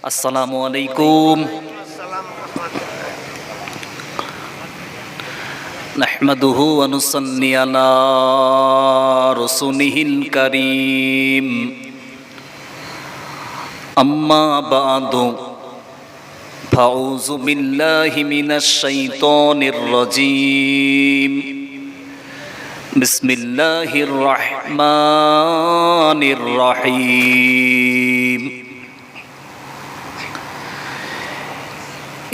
আসসালামু আলাইকুম نحمده ونصلي على رسوله الكريم أما بعد فأعوذ بالله من الشيطان الرجيم بسم الله الرحمن الرحيم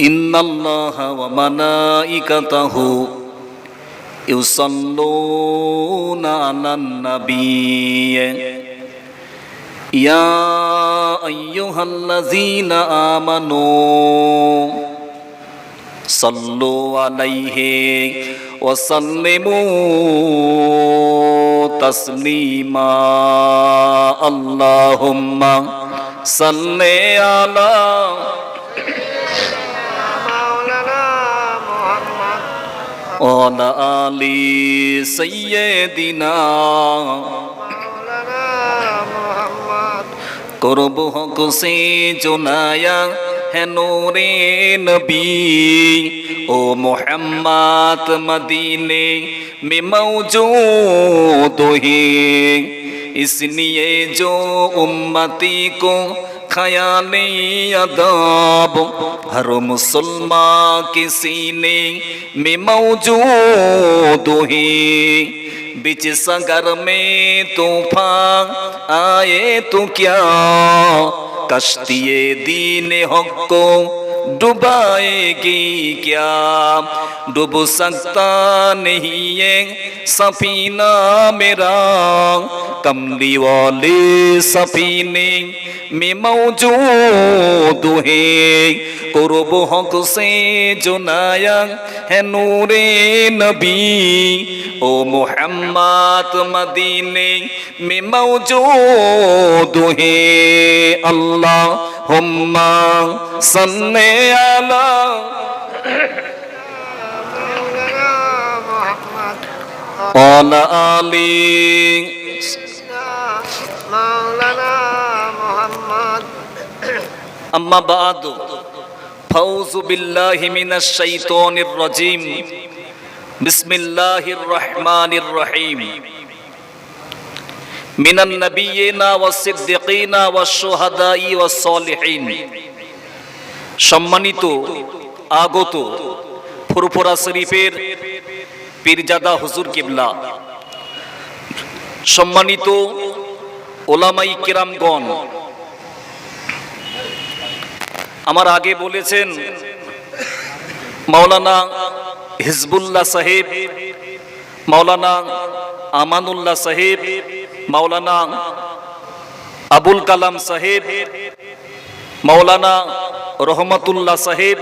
إن الله وملائكته يصلون على النبي يا أيها الذين آمنوا صلوا عليه وسلموا تسليما اللهم صل على وعلى آل سيدنا মাওলানা মোহাম্মদ করব হক সে জোনায়া है नूरे नबी ओ मोहम्मद मदीने में मौजूद है इसलिए जो उम्मती को خیال اداب ہر مسلمان کے سینے میں موجود ہے بیچ سگر میں طوفان آئے تو کیا کشتی دین حق کو डुबाएगी क्या डूब सकता नहीं ये सफीना मेरा कमली वाले सफीने में मौजूद है कुर्ब हक से जुनाया है नूरे नबी ओ मोहम्मद मदीने में मौजूद है अल्लाह হুম্মা সন্নে আলা। মাওলানা আলী। মাওলানা মুহাম্মদ আম্মা বাদু। ফাউযু বিল্লাহি মিনাশ শাইতানির বিসমিল্লাহির রহমানির রহিম। মিনান নবিয়িনা ওয়াস সিদ্দিকিনা ওয়াস সম্মানিত, আগত ফুরফুরা শরীফের পীরজাদা হুজুর কিবলা। সম্মানিত ওলামাই কিরামগণ, আমার আগে বলেছেন মাওলানা হিজবুল্লাহ সাহেব, মাওলানা আমানুল্লাহ সাহেব মাওলানা আবুল কালাম সাহেব, মাওলানা রহমতুল্লাহ সাহেব,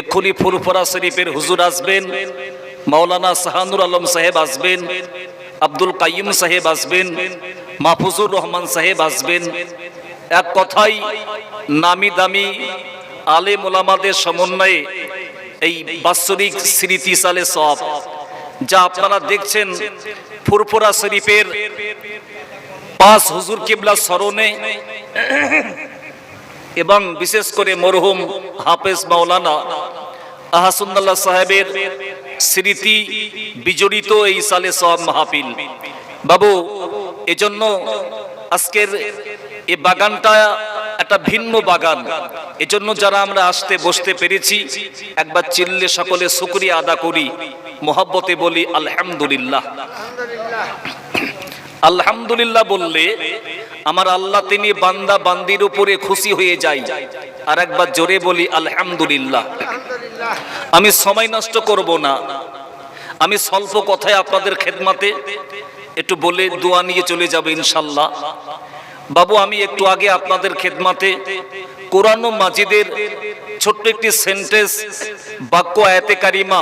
এক্ষুনি ফুরফুরা শরীফের হুজুর আসবেন, মাওলানা সাহানুর আলম সাহেব আসবেন, আব্দুল কাইম সাহেব আসবেন, মাহফুজুর রহমান সাহেব আসবেন। এক কথাই নামি দামি আলে মোলামাদের সমন্বয়ে এই বাৎসরিক স্মৃতি সালে সব যা আপনারা দেখছেন ফুরফুরা শরীফের পাঁচ হুজুর কিবলা স্মরণে এবং বিশেষ করে মরহুম হাফেজ মাওলানা আহাসুন্নাল্লাহ সাহেবের স্মৃতি বিজড়িত এই সালে সব মাহফিল। বাবু, এজন্য আজকের এই বাগানটা একটা ভিন্ন বাগান। এজন্য যারা আমরা আসতে বসতে পেরেছি, একবার চিল্লে সকলে শুকরিয়া আদা করি। মোহাব্বতে বলি, আলহামদুলিল্লাহ। আলহামদুলিল্লাহ বললে, আমার আল্লাহ তিনি বান্দা বান্দির উপরে খুশি হয়ে যায়। আর একবার জোরে বলি, আলহামদুলিল্লাহ। আমি সময় নষ্ট করব না। আমি স্বল্প কথায় আপনাদের খেদমাতে একটু বলে দোয়া নিয়ে চলে যাবে ইনশাল্লাহ। বাবু, আমি একটু আগে আপনাদের খেদমাতে কোরআন মাজিদের ছোট্ট একটি সেন্টেন্স বাক্য আয়াতে কারিমা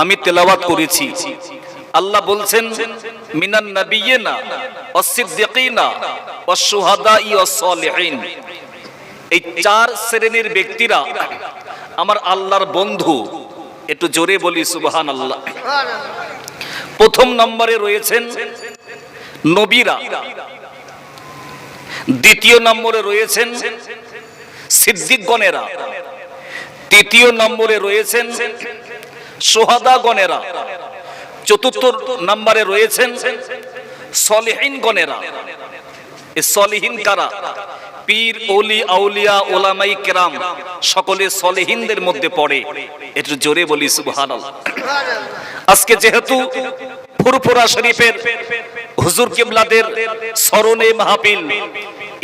আমি তেলাওয়াত করেছি। আল্লাহ বলছেন, মিনান নাবিয়িনা ওয়াস-সিদ্দিকিনা ওয়াস-শুহাদাই ওয়াস-সালিহিন এই চার শ্রেণির ব্যক্তিরা আমার আল্লাহর বন্ধু। একটু জোরে বলি সুবহান আল্লাহ প্রথম নম্বরে রয়েছেন নবীরা। দ্বিতীয় নম্বরে রয়েছেন সিদ্দিকগণেরা। তৃতীয় নম্বরে রয়েছেন সোহাদাগণেরা, চতুর্থ নাম্বারে রয়েছেন সলিহীন গণেরা। সলিহীন কারা? পীর, ওলি, আউলিয়া, ওলামাই কেরাম, সকলে সলিহীনদের মধ্যে পড়ে। একটু জোরে বলি, সুবহানাল্লাহ। আজকে যেহেতু ফুরফুরা শরীফের হুজুর কিবলাদের স্মরণে মাহফিল,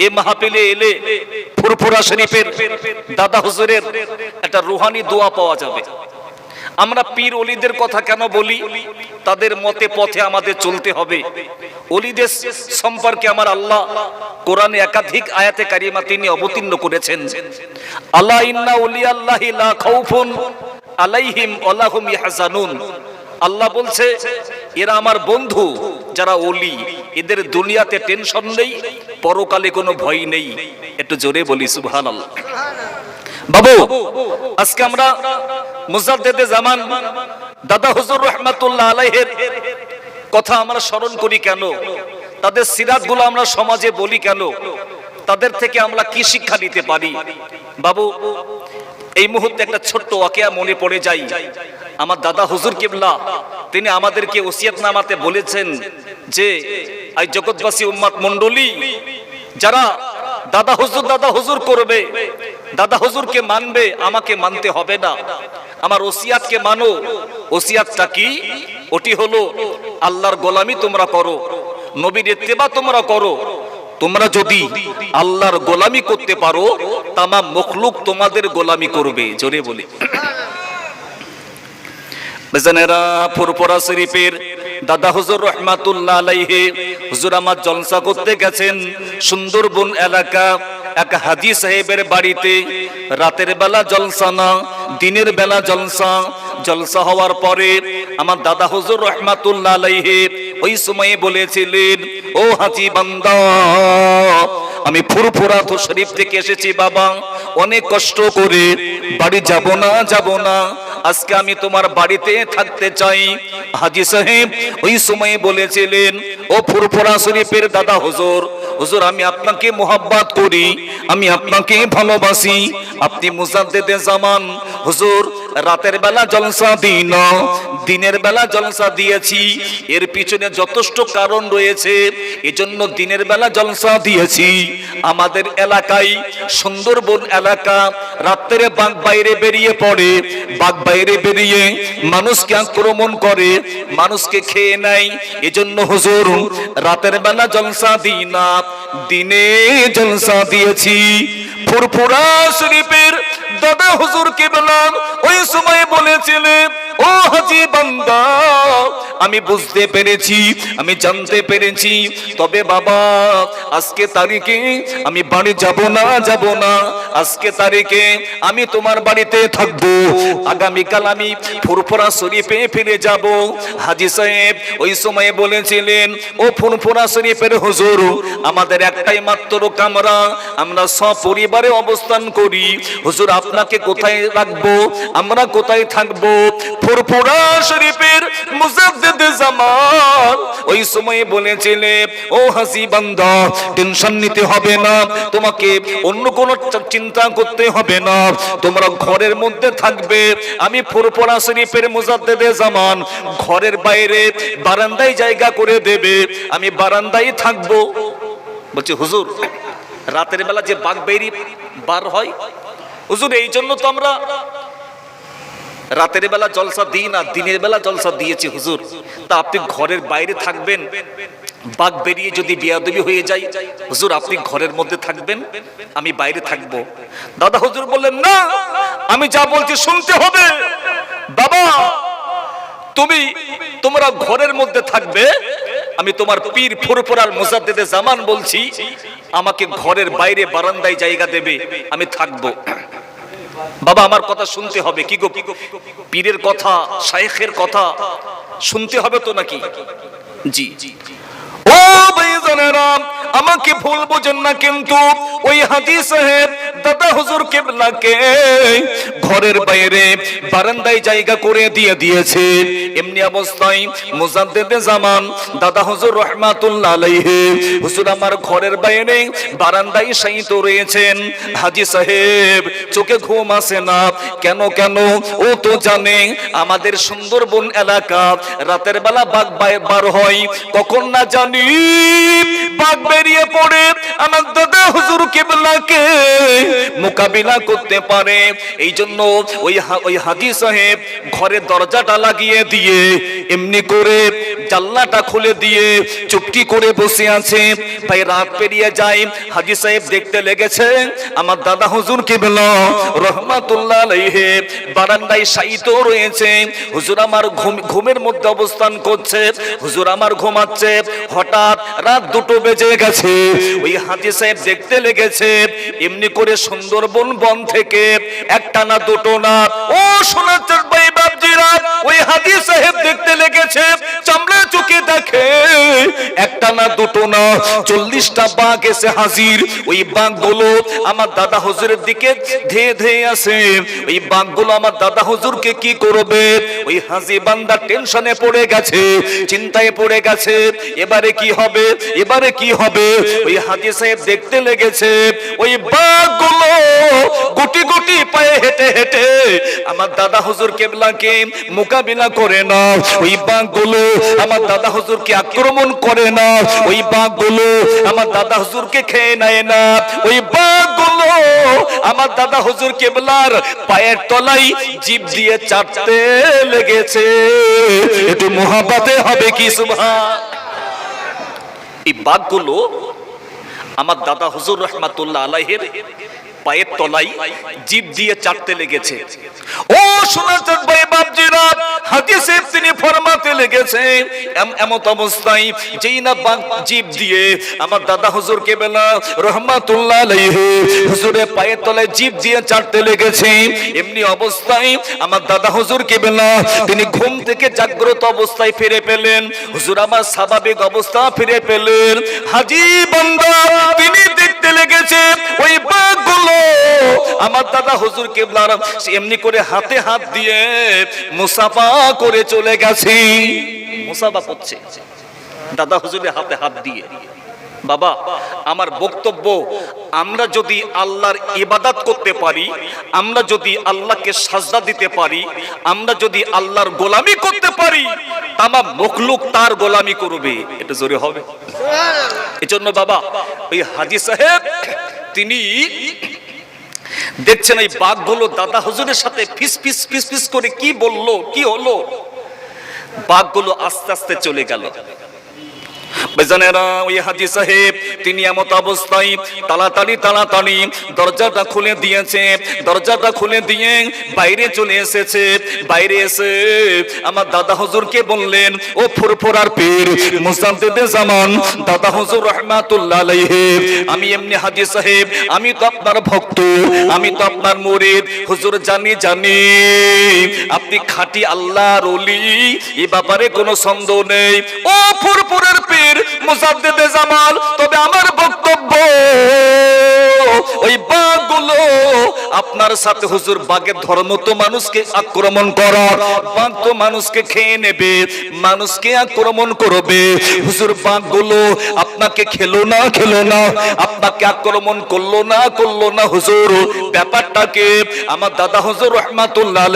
এ মাহফিলে এলে ফুরফুরা শরীফের দাদা হুজুরের একটা রুহানি দোয়া পাওয়া যাবে। আমরা পীর অলিদের কথা কেন বলি? তাদের মতে পথে আমাদের চলতে হবে। অলিদের সম্পর্কে আমার আল্লাহ কোরআনে একাধিক আয়াতে কারিমা তিনি অবতীর্ণ করেছেন। আল্লাহ ইন্না উলি আল্লাহি লা খাউফুন আলাইহিম ওয়ালাহুম ইয়াহজানুন। আল্লাহ বলছে, এরা আমার বন্ধু, যারা ওলি এদের দুনিয়াতে টেনশন নেই, পরকালে কোনো ভয় নেই। একটু জোরে বলি, সুবহানাল্লাহ। বাবু, আজকে আমরা মুজাদ্দেদে জামান, দাদা হুজুর রহমাতুল্লাহ আলাইহের কথা আমরা স্মরণ করি কেন? তাদের সিরাতগুলো আমরা সমাজে বলি কেন? তাদের থেকে আমরা কি শিক্ষা নিতে পারি? বাবু, এই মুহূর্তে একটা ছোট্ট ওয়াকিয়া মনে পড়ে যাই আমার দাদা হুজুর কিবলা, তিনি আমাদেরকে ওসিয়ত নামাতে বলেছেন যে এই জগৎবাসী উম্মাত মণ্ডলী, যারা দাদা হুজুর দাদা হুজুর করবে দাদা হুজুরকে মানবে, আমাকে মানতে হবে না। আমার ওসিয়াতকে মানো। ওসিয়াতটা কি? ওটি হলো, আল্লাহর গোলামি তোমরা করো, নবীর ইত্তেবা তোমরা করো। তোমরা যদি আল্লাহর গোলামি করতে পারো, তামাম মখলুক তোমাদের গোলামি করবে। জোরে বলি। দাদা হুজুর রহমাতুল্লাহ আলাইহি, হুজুর আমার জলসা করতে গেছেন সুন্দরবন এলাকা। এক হাজি সাহেবের বাড়িতে রাতের বেলা জলসা না, দিনের বেলা জলসা। জলসা হওয়ার পরে আমার দাদা হুজুর রহমাতুল্লাহ আলাইহি ওই সময়ে বলেছিলেন, ও হাজি বান্দা, আমি ফুরফুরা তো শরীফ থেকে এসেছি বাবা, অনেক কষ্ট করে বাড়ি যাব না যাব না। আজকে আমি তোমার বাড়িতে থাকতে চাই। হাজি সাহেব, ওই সময়ে বলেছিলেন, ও ফুরফুরা শরীফের দাদা হুজুর হুজুর, আমি আপনাকে মোহাব্বত করি, আমি আপনাকে ভালোবাসি। আপনি মুজাদ্দেদে জামান, হুজুর, রাতের বেলা জলসা দিই না দিনের বেলা জলসা দিয়েছি। এর পিছনে যথেষ্ট কারণ রয়েছে, এজন্য দিনের বেলা জলসা দিয়েছি। আমাদের এলাকায় সুন্দরবন এলাকা রাত্রে বাঘ বাইরে বেরিয়ে পড়ে, বাঘ বাইরে বেরিয়ে মানুষকে আক্রমণ করে, মানুষকে খেয়ে নেয়। এজন্য হুজুর, রাতের বেলা জলসা দিই না। দিনে জলসা দিয়েছি। ফুরফুরা শরীফের দাদা হুজুরকে বললাম, ওই সময় বলেছিলেন ও হাজি বান্দা, আমি বুঝতে পেরেছি, আমি জানতে পেরেছি। তবে বাবা, আজকে তারিখে আমি বাড়ি যাব না যাব না। আজকে তারিখে আমি তোমার বাড়িতে থাকব। আগামীকাল আমি ফুরফুরা শরীফে ফিরে যাব। হাজি সাহেব ওই সময় বলেছিলেন, ও ফুরফুরা শরীফের হুজুর, আমাদের একটাই মাত্র কামরা, আমরা সপরিবারে অবস্থান করি। হুজুর, আপনাকে কোথায় রাখব? আমরা কোথায় থাকব? ফুরফুরা শরীফের মুজাদ্দিদ জামান ওই সময় বলেছিলেন ও হাসি বান্দা, টেনশন নিতে হবে না, তোমাকে অন্য কোনো চিন্তা করতে হবে না। তোমরা ঘরের মধ্যে থাকবে। আমি ফুরফুরা শরীফের মুজাদ্দিদ জামান, ঘরের বাইরে বারান্দায় জায়গা করে দেবে। আমি বারান্দায় থাকব। বলছি, হুজুর, রাতের বেলা যে বাঘ বেরি বার হয়, হুজুর, এই জন্য তো আমরা রাতের বেলা জলসা দিই না, দিনের বেলা জলসা দিয়েছি হুজুর। তা আপনি ঘরের বাইরে থাকবেন, বাঘ বেরিয়ে যদি বিয়াদবি হয়ে যায়, হুজুর আপনি ঘরের মধ্যে থাকবেন, আমি বাইরে থাকব। দাদা হুজুর বললেন, না, আমি যা বলছি শুনতে হবে। বাবা, তুমি, তোমরা ঘরের মধ্যে থাকবে, আমি তোমার পীর ফুরফুরার মুজাদ্দেদে জামান বলছি, আমাকে ঘরের বাইরে বারান্দায় জায়গা দেবে, আমি থাকব। বাবা, আমার কথা শুনতে হবে। কি গো, পীরের কথা, শায়েখের কথা শুনতে হবে তো নাকি? জি। ও ভাইজানেরা আমাকে ভুল বোঝেন না কিন্তু ওই হাজি সাহেব দাদা হুজুর কেবলাকে ঘরের বাইরে বারান্দায় জায়গা করে দিয়ে দিয়েছে। এমনি অবস্থায় মুজাদ্দেদে জামান, দাদা হুজুর রহমাতুল্লাহ আলাইহি, হুজুর আমার ঘরের বাইরে বারান্দায় শায়িত রয়েছেন। হাজি সাহেব, চোখে ঘুম আসে না। কেন কেন? ও তো জানে আমাদের সুন্দরবন এলাকা রাতের বেলা বাঘ বার হয়, কখন না জানি বাঘ বেরিয়ে পড়ে আমার দাদা হুজুর কেবলাকে মোকাবিলা করতে পারে। এই জন্য ওই ওই হাজি সাহেব ঘরের দরজাটা লাগিয়ে দিয়ে এমনি করে জানলাটা খুলে দিয়ে চুপটি করে বসে আছে। ভাই, রাত পেরিয়ে যায়, হাজি সাহেব দেখতে লেগেছে, আমার দাদা হুজুর কেবলা রহমাতুল্লাহ আলাইহি বারান্দায় শায়িত রয়েছে। হুজুর আমার ঘুম, ঘুমের মধ্যে অবস্থান করছে, হুজুর আমার ঘুমাচ্ছে, হঠাৎ রাত দুটো বেজে গেছে। ওই হাজি সাহেব দেখতে লেগেছে। এমনি করে সুন্দরবন বন থেকে একটা না দুটো না ও শোনাচ্ছেন ভাই বাবজিরা ওই সাহেব দেখতে লেগেছে, চামড়া দেখে। একটা না দুটো না বাঘ এসে হাজির। ওই বাঘগুলো আমার দাদা হুজুরের দিকে ধেয়ে ধেয়ে আসে। ওই বাঘগুলো আমার দাদা হুজুরকে কি করবে? ওই হাজি বান্দা টেনশনে পড়ে গেছে, চিন্তায় পড়ে গেছে, এবারে কি হবে? এবারে কি হবে? ওই হাজি সাহেব দেখতে লেগেছে, ওই বাঘগুলো গুটি গুটি হেঁটে হেঁটে আমার দাদা হুজুর কেবলাকে মোকাবিলা করে না ওই বাঘগুলো আমার দাদা হুজুরকে আক্রমণ করে না ওই বাঘগুলো আমার দাদা হুজুরকে খেয়ে নেয় না। ওই বাঘগুলো আমার দাদা হুজুর কেবলার পায়ের তলাই জীব দিয়ে চাটতে লেগেছে। একটু মহাবাতে হবে কি সুভা এই বাঘগুলো আমার দাদা হুজুর রহমাতুল্লাহ আলাইহের পায়ের তলাই জীব দিয়ে চাটতে লেগেছে। ও শোনাচ্ছেন ভাই বাপজিরা, হাদিসে তিনি ফরমাতে লেগেছে এম- এমত অবস্থায় যেই না বাঘ জীব দিয়ে, আমার দাদা হুজুর কেবেলা রহমাতুল্লাহ আলাইহি, হুজুরের পায়ের তলায় জীব দিয়ে চাটতে লেগেছে এমনি অবস্থায় আমার দাদা হুজুর কেবেলা তিনি ঘুম থেকে জাগ্রত অবস্থায় ফিরে পেলেন, হুজুর আমার স্বাভাবিক অবস্থা ফিরে পেলেন। হাজি বান্দা দাদা হুজুর কেবলার এমনি করে হাতে হাত দিয়ে মুসাফা করে চলে গেছি। মুসাফা করছে। দাদা হুজুরের হাতে হাত দিয়ে বাবা আমার বক্তব্য আমরা যদি আল্লাহর ইবাদত করতে পারি আমরা যদি আল্লাহকে সাজদা দিতে পারি আমরা যদি আল্লাহর গোলামি করতে পারি তামা মখলুক তার গোলামি করবে। এটা জোরে হবে। এজন্য বাবা ওই হাজি সাহেব তিনি দেখছেন এই বাঘগুলো দাদা হুজুরের সাথে ফিস ফিস ফিস ফিস করে কি বলল, কি হলো? বাঘগুলো আস্তে আস্তে চলে গেল। বেজানেরা, ওই হাজি সাহেব, তিনি এমত অবস্থায় দরজাটা খুলে দিয়েছে। দরজাটা খুলে দিয়ে বাইরে চলে এসেছে। বাইরে এসে আমার দাদা হুজুরকে বললেন, ও ফুরফুরার পীর জামান, দাদা হুজুর রহমাতুল্লাহ আমি এমনি হাজি সাহেব, আমি তো আপনার ভক্ত, আমি তো আপনার মুরিদ। হুজুর, জানি জানি, আপনি খাঁটি আল্লাহর ওলি এই ব্যাপারে কোনো সন্দেহ নেই। ও ফুরফুরের পীর মুসাদ্দেদে জামাল, তবে আমার বক্তব্য, ওই বাঘগুলো আপনার সাথে হুজুর, বাঘের ধর্ম তো মানুষকে আক্রমণ করার, বাঘ তো মানুষকে খেয়ে নেবে, মানুষকে আক্রমণ করবে। হুজুর, বাঘগুলো আপনাকে খেলো না খেলো না, আপনাকে আক্রমণ করল না করল না হুজুর। ব্যাপারটাকে আমার দাদা হুজুর রহমাতুল্লাহ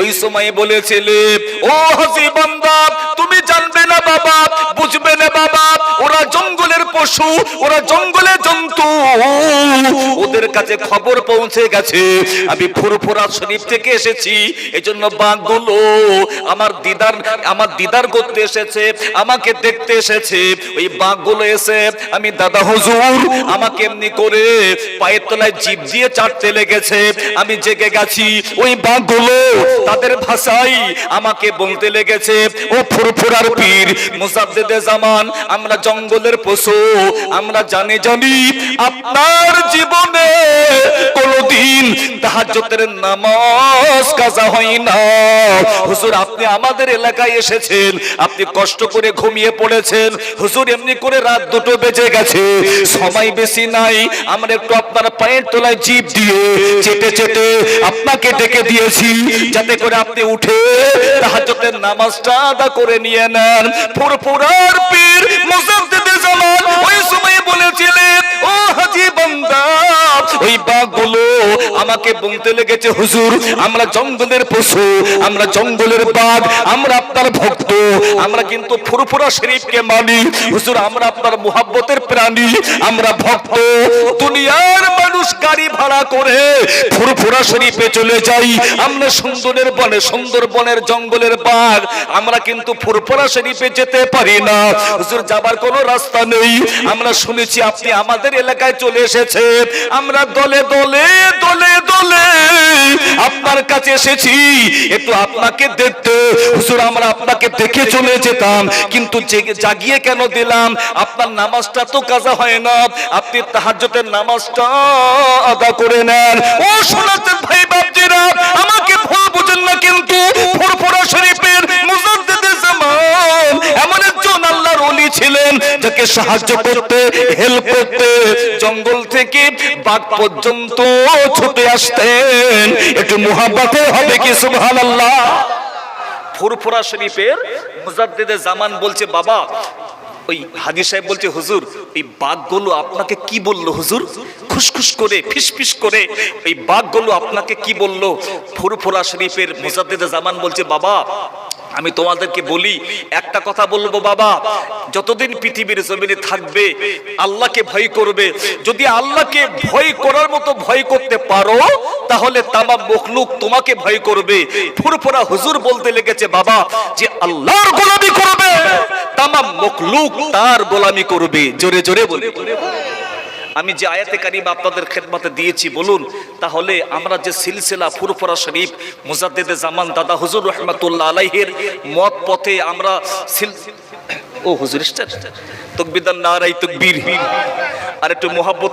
ওই সময় বলেছিলে ও হাসি তুমি জানবে না বাবা, বুঝবে না বাবা, ওরা জঙ্গলের পশু, ওরা জঙ্গলে জন্তু। ওদের কাছে খবর পৌঁছে গেছে। আমি ফুরফুরা শরীফ থেকে এসেছি। এজন্য বাঘগুলো আমার দিদার আমার দিদার করতে এসেছে, আমাকে দেখতে এসেছে। ওই বাঘগুলো এসে আমি, দাদা আমাকে এমনি করে পায়ের তলায় জিভ দিয়ে চাটতে লেগেছে। আমি জেগে গেছি। ওই বাঘগুলো তাদের ভাষায় আমাকে বলতে লেগেছে, ও ফুরফুরার পীর, মুসাদ্দেদে জামান আমরা জঙ্গলের পশু, আমরা জানি জানি আপনার জীবনে কোনদিন তাহাজ্জুদের নামাজ কাজা হয় না। হুজুর, আপনি আমাদের এলাকায় এসেছেন, আপনি কষ্ট করে ঘুমিয়ে পড়েছেন। হুজুর, এমনি করে রাত দুটো বেজে গেছে, সময় বেশি নাই। আমরা একটু আপনার পায়ের তলায় জিপ দিয়ে চেটে চেটে আপনাকে ডেকে দিয়েছি, যাতে করে আপনি উঠে তাহাজ্জুদের নামাজটা আদা করে নিয়ে নেন। ফুরফুরার পীর মুজাদ্দিদে জামান ওই সময় বলেছিলেন ও হাজি বান্দা ওই বাঘগুলো আমাকে বলতে লেগেছে, হুজুর। আমরা জঙ্গলের পশু, আমরা জঙ্গলের বাঘ, আমরা আপনার ভক্ত, আমরা কিন্তু ফুরফুরা শরীফকে মানি। হুজুর, আমরা আপনার মুহাব্বতের প্রাণী, আমরা ভক্ত। দুনিয়ার মানুষ গাড়ি ভাড়া করে ফুরফুরা শরীফে চলে যাই। আমরা সুন্দরের বনে, সুন্দরবনের জঙ্গলের বাঘ, আমরা কিন্তু ফুরফুরা শরীফে যেতে পারি না। হুজুর, যাবার কোনো রাস্তা নেই। আমরা শুনেছি আপনি আমাদের এলাকায় চলে এসেছে। আমরা দলে দলে দলে দলে আপনার কাছে এসেছি। একটু আপনাকে দেখতে, হুজুর, আমরা আপনাকে দেখে চলে যেতাম, কিন্তু জাগিয়ে কেন দিলাম? আপনার নামাজটা তো কাজা হয় না। আপনি তাহাজ্জুদের নামাজটা আদা করে নেন। ও শোনাচ্ছেন ভাই বাপজিরা আমাকে ভুল বুঝেন না কিন্তু ফুরফুরা শরীফের মুজাদ্দিদে ছিলেন যাকে সাহায্য করতে হেল্প করতে, জঙ্গল থেকে বাঘ পর্যন্ত ছুটে আসতেন। একটু হবে কি ফুরফুরা শরীফের জামান বলছে, বাবা, ওই হাজি সাহেব বলছে, হুজুর, এই বাঘগুলো আপনাকে কি বলল, হুজুর? খুসখুস করে, ফিসফিস করে, এই বাঘগুলো আপনাকে কি বলল? ফুরফুরা শরীফের মুজাদ্দিদে জামান বলছে, বাবা আমি তোমাদেরকে বলি, একটা কথা বলব বাবা, যতদিন পৃথিবীর জমিনে থাকবে, আল্লাহকে ভয় করবে। যদি আল্লাহকে ভয় করার মতো ভয় করতে পারো, তাহলে তামাম মখলুক তোমাকে ভয় করবে। ফুরফুরা হুজুর বলতে লেগেছে, বাবা, যে আল্লাহর গোলামি করবে, তামাম মখলুক তার গোলামি করবে। জোরে জোরে বলে। আমি যে আয়াতে কারিম আপনাদের খেদমাতে দিয়েছি, বলুন। তাহলে আমরা যে সিলসিলা ফুরফরা শরীফ, মুজাদ্দেদে জামান দাদা হুজুর রহমাতুল্লাহ আলাইহের মত পথে আমরা ও হুজুর তকবিদান নারাই তকবীর। আর একটু মোহাব্বত